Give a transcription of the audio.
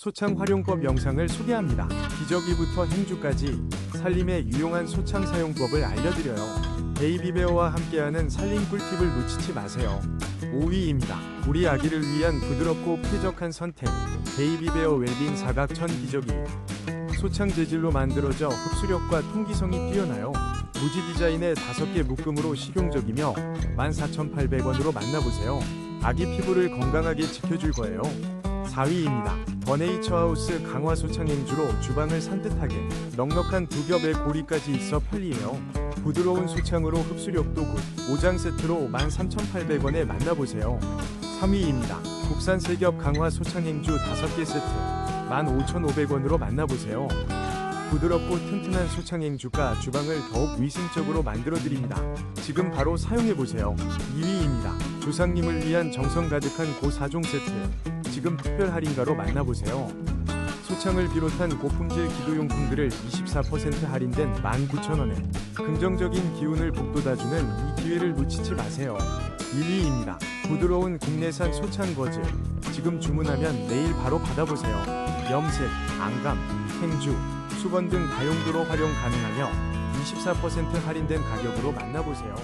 소창 활용법 영상을 소개합니다. 기저귀부터 행주까지 살림에 유용한 소창 사용법을 알려드려요. 베이비베어와 함께하는 살림 꿀팁을 놓치지 마세요. 5위입니다. 우리 아기를 위한 부드럽고 쾌적한 선택. 베이비베어 웰빙 사각천 기저귀. 소창 재질로 만들어져 흡수력과 통기성이 뛰어나요. 무지 디자인의 5개 묶음으로 실용적이며 14,800원으로 만나보세요. 아기 피부를 건강하게 지켜줄 거예요. 4위입니다. 버네이처 하우스 강화 소창 행주로 주방을 산뜻하게 넉넉한 두 겹의 고리까지 있어 편리해요. 부드러운 소창으로 흡수력도 굿. 5장 세트로 13,800원에 만나보세요. 3위입니다. 국산 세겹 강화 소창 행주 5개 세트 15,500원으로 만나보세요. 부드럽고 튼튼한 소창 행주가 주방을 더욱 위생적으로 만들어드립니다. 지금 바로 사용해보세요. 2위입니다. 조상님을 위한 정성 가득한 고 4종 세트 지금 특별 할인가로 만나보세요. 소창을 비롯한 고품질 기도용품들을 24% 할인된 19,000원에 긍정적인 기운을 북돋아주는 이 기회를 놓치지 마세요. 1위입니다. 부드러운 국내산 소창 거즈 지금 주문하면 내일 바로 받아보세요. 염색, 안감, 행주, 수건 등 다용도로 활용 가능하며 24% 할인된 가격으로 만나보세요.